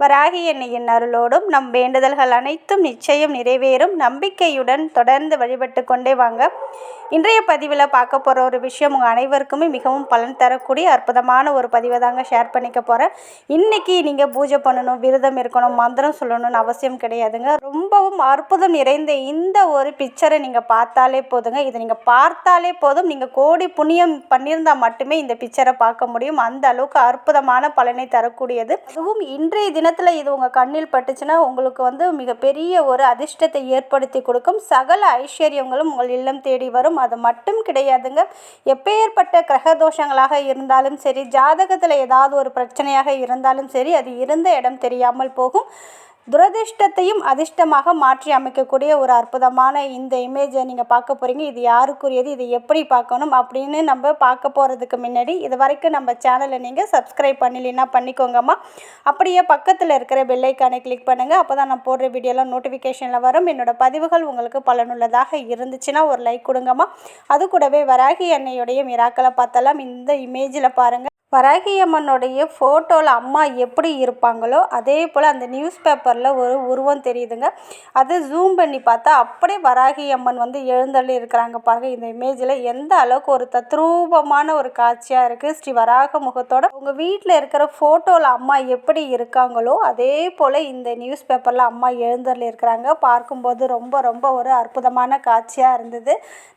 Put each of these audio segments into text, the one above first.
வராகி எண்ணியின் அருளோடும் நம் வேண்டுதல்கள் அனைத்தும் நிச்சயம் நிறைவேறும். நம்பிக்கையுடன் தொடர்ந்து வழிபட்டு கொண்டே வாங்க. இன்றைய பதிவில் பார்க்க போகிற ஒரு விஷயம் உங்கள் அனைவருக்குமே மிகவும் பலன் தரக்கூடிய அற்புதமான ஒரு பதிவை தாங்க ஷேர் பண்ணிக்க போகிறேன் இன்றைக்கி நீங்கள் பூஜை பண்ணணும் விரதம் இருக்கணும் மந்திரம் சொல்லணும்னு அவசியம் கிடையாதுங்க. ரொம்பவும் அற்புதம் நிறைந்த இந்த ஒரு பிக்சரை நீங்கள் பார்த்தாலே போதுங்க. இதை நீங்கள் பார்த்தாலே போதும். நீங்கள் கோடி புண்ணியம் பண்ணியிருந்தால் மட்டுமே இந்த பிக்சரை பார்க்க முடியும். அந்த அளவுக்கு அற்புதமான பலனை தரக்கூடியது. அதுவும் இன்றைய தினம் தினத்தில் இது உங்கள் கண்ணில் பட்டுச்சுன்னா உங்களுக்கு வந்து மிகப்பெரிய ஒரு அதிர்ஷ்டத்தை ஏற்படுத்தி கொடுக்கும். சகல ஐஸ்வர்யங்களும் உங்கள் இல்லம் தேடி வரும். அது மட்டும் கிடையாதுங்க. எப்பேற்பட்ட கிரக தோஷங்களாக இருந்தாலும் சரி ஜாதகத்தில் ஏதாவது ஒரு பிரச்சனையாக இருந்தாலும் சரி அது இருந்த இடம் தெரியாமல் போகும். துரதிர்ஷ்டத்தையும் அதிர்ஷ்டமாக மாற்றி அமைக்கக்கூடிய ஒரு அற்புதமான இந்த இமேஜை நீங்கள் பார்க்க போகிறீங்க இது யாருக்குரியது? இது எப்படி பார்க்கணும்? அப்படின்னு நம்ம பார்க்க போகிறதுக்கு முன்னாடி இது வரைக்கும் நம்ம சேனலை நீங்கள் சப்ஸ்கிரைப் பண்ணலைன்னா பண்ணிக்கோங்கம்மா. அப்படியே பக்கத்தில் இருக்கிற பெல்லைக்கானை கிளிக் பண்ணுங்கள் அப்போ தான் நான் போடுற வீடியோலாம் நோட்டிஃபிகேஷனில் வரும். என்னோட பதிவுகள் உங்களுக்கு பலனுள்ளதாக இருந்துச்சுன்னா ஒரு லைக் கொடுங்கம்மா. அது கூடவே வராகி என்னையுடைய மிராக்களை பார்த்தலாம் இந்த இமேஜில் பாருங்கள் வராகி அம்மனுடைய ஃபோட்டோவில் அம்மா எப்படி இருப்பாங்களோ அதே போல் அந்த நியூஸ் பேப்பரில் ஒரு உருவம் தெரியுதுங்க. அது ஜூம் பண்ணி பார்த்தா அப்படியே வராகி அம்மன் வந்து எழுந்தள்ளி இருக்கிறாங்க பாருங்கள் இந்த இமேஜில் எந்த அளவுக்கு ஒரு தத்ரூபமான ஒரு காட்சியாக இருக்குது ஸ்ரீ வராக முகத்தோட உங்கள் வீட்டில் இருக்கிற ஃபோட்டோவில் அம்மா எப்படி இருக்காங்களோ அதே போல் இந்த நியூஸ் பேப்பரில் அம்மா எழுந்தள்ளி இருக்கிறாங்க. பார்க்கும்போது ரொம்ப ரொம்ப ஒரு அற்புதமான காட்சியாக இருந்தது.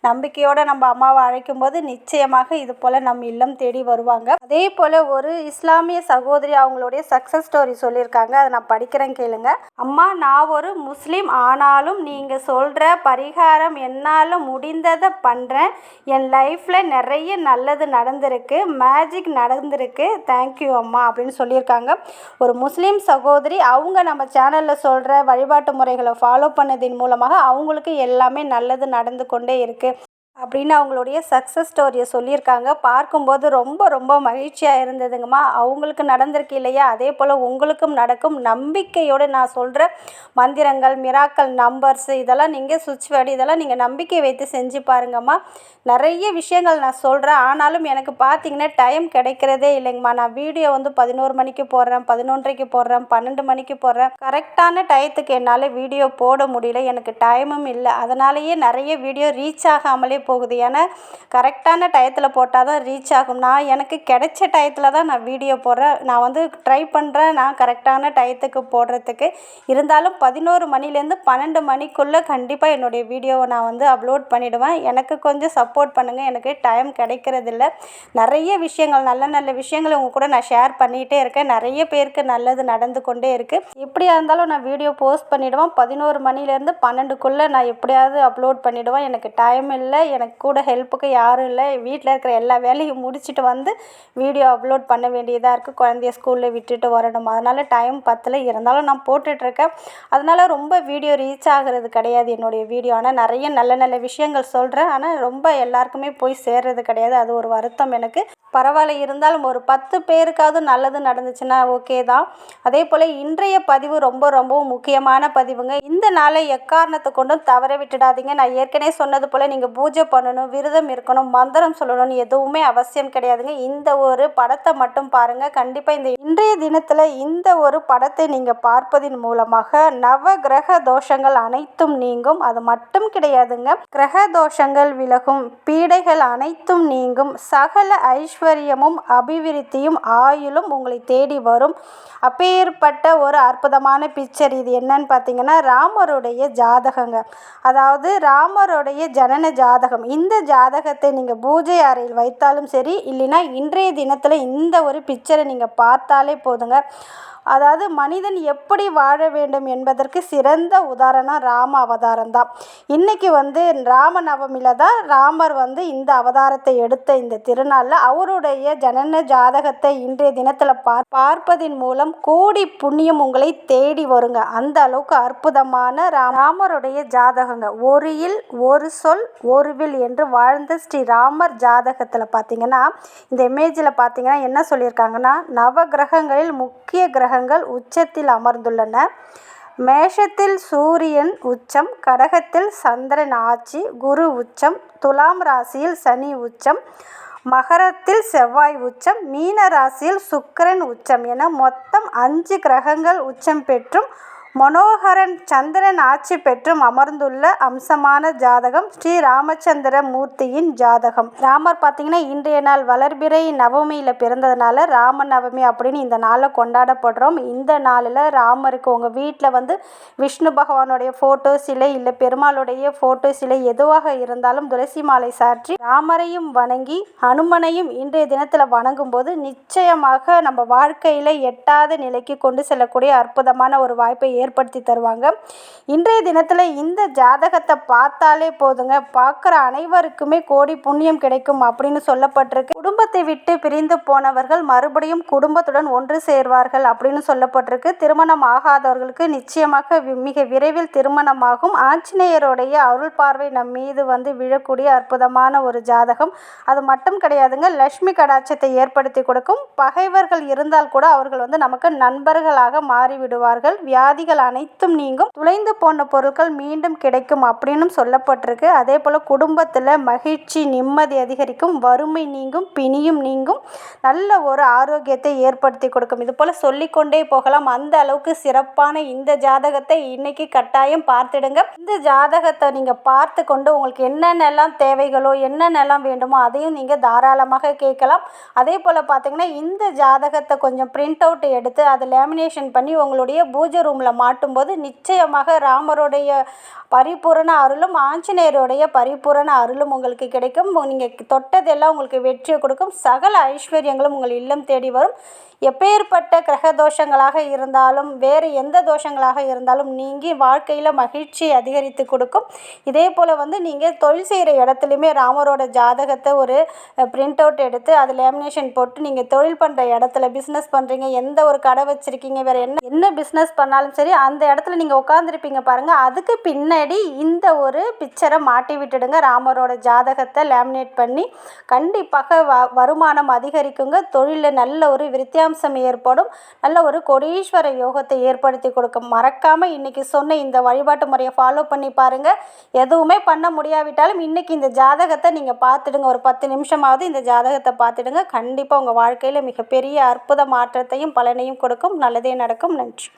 நம்பிக்கையோடு நம்ம அம்மாவை அழைக்கும் போது நிச்சயமாக இது போல் நம் இல்லம் தேடி வருவாங்க. அதே அதே போல் ஒரு இஸ்லாமிய சகோதரி அவங்களுடைய சக்ஸஸ் ஸ்டோரி சொல்லியிருக்காங்க. அதை நான் படிக்கிறேன் கேளுங்க. அம்மா நான் ஒரு முஸ்லீம் ஆனாலும் நீங்கள் சொல்கிற பரிகாரம் என்னால் முடிந்ததை பண்ணுறேன் என் லைஃப்பில் நிறைய நல்லது நடந்திருக்கு. மேஜிக் நடந்திருக்கு. தேங்க்யூ அம்மா அப்படின்னு சொல்லியிருக்காங்க. ஒரு முஸ்லீம் சகோதரி அவங்க நம்ம சேனலில் சொல்கிற வழிபாட்டு முறைகளை ஃபாலோ பண்ணதின் மூலமாக அவங்களுக்கு எல்லாமே நல்லது நடந்து கொண்டே இருக்குது அப்படின்னு அவங்களுடைய சக்ஸஸ் ஸ்டோரியை சொல்லியிருக்காங்க. பார்க்கும்போது ரொம்ப ரொம்ப மகிழ்ச்சியாக இருந்ததுங்கம்மா. அவங்களுக்கு நடந்திருக்கு இல்லையா? அதே போல் உங்களுக்கும் நடக்கும். நம்பிக்கையோடு நான் சொல்கிற மந்திரங்கள் மிராக்கள் நம்பர்ஸ் இதெல்லாம் நீங்கள் சுவிட்ச் வேர்டு இதெல்லாம் நீங்கள் நம்பிக்கை வைத்து செஞ்சு பாருங்கம்மா. நிறைய விஷயங்கள் நான் சொல்கிறேன் ஆனாலும் எனக்கு பார்த்தீங்கன்னா டைம் கிடைக்கிறதே இல்லைங்கம்மா. நான் வீடியோ வந்து பதினோரு மணிக்கு போடுறேன் பதினொன்றைக்கு போடுறேன் பன்னெண்டு மணிக்கு போடுறேன். கரெக்டான டயத்துக்கு என்னால் வீடியோ போட முடியல. எனக்கு டைமும் இல்லை. அதனாலேயே நிறைய வீடியோ ரீச் ஆகாமலே போகுது. ஏன்னா கரெக்டான டயத்தில் போட்டால் தான் ரீச் ஆகும். நான் எனக்கு கிடைச்ச டயத்தில் தான் நான் வீடியோ போடுறேன். நான் வந்து ட்ரை பண்ணுறேன் நான் கரெக்டான டயத்துக்கு போடுறதுக்கு. இருந்தாலும் பதினோரு மணிலேருந்து பன்னெண்டு மணிக்குள்ளே கண்டிப்பாக என்னுடைய வீடியோவை நான் வந்து அப்லோட் பண்ணிவிடுவேன் எனக்கு கொஞ்சம் சப்போர்ட் பண்ணுங்கள் எனக்கு டைம் கிடைக்கிறதில்ல. நிறைய விஷயங்கள் நல்ல நல்ல விஷயங்களை உங்கள் கூட நான் ஷேர் பண்ணிகிட்டே இருக்கேன். நிறைய பேருக்கு நல்லது நடந்து கொண்டே இருக்குது எப்படியா இருந்தாலும் நான் வீடியோ போஸ்ட் பண்ணிவிடுவேன் பதினோரு மணிலேருந்து பன்னெண்டுக்குள்ளே நான் எப்படியாவது அப்லோட் பண்ணிவிடுவேன் எனக்கு டைம் இல்லை. எனக்கு கூட ஹெல்ப்புக்கு யாரும் இல்லை. வீட்டில் இருக்கிற எல்லா வேலையும் முடிச்சுட்டு வந்து வீடியோ அப்லோட் பண்ண வேண்டியதாக இருக்குது குழந்தைய ஸ்கூலில் விட்டுட்டு வரணும். அதனால் டைம் பத்தில். இருந்தாலும் நான் போட்டுட்ருக்கேன். அதனால் ரொம்ப வீடியோ ரீச் ஆகிறது கிடையாது என்னுடைய வீடியோ ஆனால் நிறைய நல்ல நல்ல விஷயங்கள் சொல்கிறேன் ஆனால் ரொம்ப எல்லாருக்குமே போய் சேர்றது கிடையாது. அது ஒரு வருத்தம் எனக்கு. பரவாயில்ல இருந்தாலும் ஒரு பத்து பேருக்காவது நல்லது நடந்துச்சுன்னா ஓகே தான். அதே போல் இன்றைய பதிவு ரொம்ப ரொம்பவும் முக்கியமான பதிவுங்க. இந்த நாளை எக்காரணத்தை கொண்டும் தவற விட்டுடாதீங்க. நான் ஏற்கனவே சொன்னது போல் நீங்கள் பூஜை பண்ணணும் விரதம் இருக்கணும் மந்திரம் சொல்லணும்னு எதுவுமே அவசியம் கிடையாதுங்க. இந்த ஒரு படத்தை மட்டும் பாருங்கள் கண்டிப்பாக இந்த இன்றைய தினத்தில் இந்த ஒரு படத்தை நீங்கள் பார்ப்பதின் மூலமாக நவ கிரக தோஷங்கள் அனைத்தும் நீங்கும். அது மட்டும் கிடையாதுங்க. கிரக தோஷங்கள் விலகும். பீடைகள் அனைத்தும் நீங்கும். சகல ஐஸ்வர் ஐஸ்வர்யமும் அபிவிருத்தியும் ஆயுளும் உங்களை தேடி வரும். அப்பேற்பட்ட ஒரு அற்புதமான பிக்சர் இது என்னன்னு பார்த்தீங்கன்னா ராமருடைய ஜாதகங்க. அதாவது ராமருடைய ஜனன ஜாதகம். இந்த ஜாதகத்தை நீங்கள் பூஜை அறையில் வைத்தாலும் சரி இல்லைன்னா இன்றைய தினத்தில் இந்த ஒரு பிக்சரை நீங்கள் பார்த்தாலே போதுங்க. அதாவது மனிதன் எப்படி வாழ வேண்டும் என்பதற்கு சிறந்த உதாரணம் ராம அவதாரம் தான் இன்றைக்கி வந்து ராம நவமியில் தான் ராமர் வந்து இந்த அவதாரத்தை எடுத்த இந்த திருநாளில் அவருடைய ஜனன ஜாதகத்தை இன்றைய தினத்தில் பார் பார்ப்பதின் மூலம் கோடி புண்ணியம் உங்களை தேடி வருங்க. அந்த அளவுக்கு அற்புதமான ராமருடைய ஜாதகங்க. ஒரு இல் ஒரு சொல் ஒரு வில் என்று வாழ்ந்த ஸ்ரீ ராமர் ஜாதகத்தில் பார்த்தீங்கன்னா இந்த இமேஜில் பார்த்தீங்கன்னா என்ன சொல்லியிருக்காங்கன்னா நவ கிரகங்களில் முக்கிய கிரக கிரகங்கள் உச்சத்தில் அமர்ந்துள்ளன. மேஷத்தில் சூரியன் உச்சம் கடகத்தில் சந்திரன் ஆட்சி குரு உச்சம் துலாம் ராசியில் சனி உச்சம் மகரத்தில் செவ்வாய் உச்சம் மீன ராசியில் சுக்கிரன் உச்சம் என மொத்தம் அஞ்சு கிரகங்கள் உச்சம் பெற்றும் மனோகரன் சந்திரன் ஆட்சி பெற்றும் அமர்ந்துள்ள அம்சமான ஜாதகம் ஸ்ரீ ராமச்சந்திர மூர்த்தியின் ஜாதகம். ராமர் பார்த்தீங்கன்னா இன்றைய நாள் வளர்பிறை நவமியில் பிறந்ததுனால ராம நவமி அப்படின்னு இந்த நாளில் கொண்டாடப்படுறோம். இந்த நாளில் ராமருக்கு உங்கள் வீட்டில் வந்து விஷ்ணு பகவானுடைய ஃபோட்டோ சிலை இல்லை பெருமாளுடைய ஃபோட்டோ சிலை எதுவாக இருந்தாலும் துளசி மாலை சாற்றி ராமரையும் வணங்கி ஹனுமனையும் இன்றைய தினத்தில் வணங்கும் போது நிச்சயமாக நம்ம வாழ்க்கையில் எட்டாத நிலைக்கு கொண்டு செல்லக்கூடிய அற்புதமான ஒரு வாய்ப்பை ஏற்படுத்தி தருவாங்க. இன்றைய தினத்தில் இந்த ஜாதகத்தை பார்த்தாலே போதுங்க. பார்க்குற அனைவருக்குமே கோடி புண்ணியம் கிடைக்கும் அப்படின்னு சொல்லப்பட்டிருக்கு. குடும்பத்தை விட்டு பிரிந்து போனவர்கள் மறுபடியும் குடும்பத்துடன் ஒன்று சேர்வார்கள் அப்படின்னு சொல்லப்பட்டிருக்கு. திருமணம் ஆகாதவர்களுக்கு நிச்சயமாக மிக விரைவில் திருமணமாகும். ஆஞ்சநேயருடைய அருள் பார்வை நம் மீது வந்து விழக்கூடிய அற்புதமான ஒரு ஜாதகம். அது மட்டும் கிடையாதுங்க லட்சுமி கடாட்சத்தை ஏற்படுத்தி கொடுக்கும். பகைவர்கள் இருந்தால் கூட அவர்கள் வந்து நமக்கு நண்பர்களாக மாறிவிடுவார்கள். வியாதிகள் நோய்கள் அனைத்தும் நீங்கும். துளைந்து போன பொருட்கள் மீண்டும் கிடைக்கும் அப்படின்னு சொல்லப்பட்டிருக்கு. அதே போல் குடும்பத்தில் மகிழ்ச்சி நிம்மதி அதிகரிக்கும். வறுமை நீங்கும். பிணியும் நீங்கும். நல்ல ஒரு ஆரோக்கியத்தை ஏற்படுத்தி கொடுக்கும். இது போல் சொல்லிக்கொண்டே போகலாம். அந்த அளவுக்கு சிறப்பான இந்த ஜாதகத்தை இன்னைக்கு கட்டாயம் பார்த்துடுங்க. இந்த ஜாதகத்தை நீங்கள் பார்த்து கொண்டு உங்களுக்கு என்னென்னலாம் தேவைகளோ என்னென்னலாம் வேண்டுமோ அதையும் நீங்கள் தாராளமாக கேட்கலாம். அதே போல் பார்த்தீங்கன்னா இந்த ஜாதகத்தை கொஞ்சம் பிரிண்ட் அவுட் எடுத்து அதை லேமினேஷன் பண்ணி உங்களுடைய பூஜை ரூமில் மாட்டும்போது நிச்சயமாக ராமருடைய பரிபூரண அருளும் ஆஞ்சநேயருடைய பரிபூரண அருளும் உங்களுக்கு கிடைக்கும். நீங்கள் தொட்டதெல்லாம் உங்களுக்கு வெற்றியை கொடுக்கும். சகல ஐஸ்வர்யங்களும் உங்கள் இல்லம் தேடி வரும். எப்பேற்பட்ட கிரக தோஷங்களாக இருந்தாலும் வேறு எந்த தோஷங்களாக இருந்தாலும் நீங்கி வாழ்க்கையில் மகிழ்ச்சி அதிகரித்து கொடுக்கும். இதே போல் வந்து நீங்கள் தொழில் செய்கிற இடத்துலையுமே ராமரோட ஜாதகத்தை ஒரு பிரிண்ட் அவுட் எடுத்து அது லேமினேஷன் போட்டு நீங்கள் தொழில் பண்ணுற இடத்துல பிஸ்னஸ் பண்ணுறீங்க எந்த ஒரு கடை வச்சுருக்கீங்க வேறு என்ன என்ன பிஸ்னஸ் பண்ணாலும் சரி அந்த இடத்துல நீங்கள் உட்காந்துருப்பீங்க பாருங்கள் அதுக்கு பின்னாடி இந்த ஒரு பிக்சரை மாட்டி விட்டுடுங்க. ராமரோட ஜாதகத்தை லேமினேட் பண்ணி கண்டிப்பாக வ வருமானம் அதிகரிக்குங்க. தொழிலில் நல்ல ஒரு விருத்தியாக அம்சம் ஏற்படும். நல்ல ஒரு கொடீஸ்வர யோகத்தை ஏற்படுத்தி கொடுக்கும். மறக்காமல் இன்றைக்கி சொன்ன இந்த வழிபாட்டு முறையை ஃபாலோ பண்ணி பாருங்கள் எதுவுமே பண்ண முடியாவிட்டாலும் இன்றைக்கி இந்த ஜாதகத்தை நீங்கள் பார்த்துடுங்க. ஒரு பத்து நிமிஷமாவது இந்த ஜாதகத்தை பார்த்துடுங்க. கண்டிப்பாக உங்கள் வாழ்க்கையில் மிகப்பெரிய அற்புத மாற்றத்தையும் பலனையும் கொடுக்கும். நல்லதே நடக்கும். நன்றி.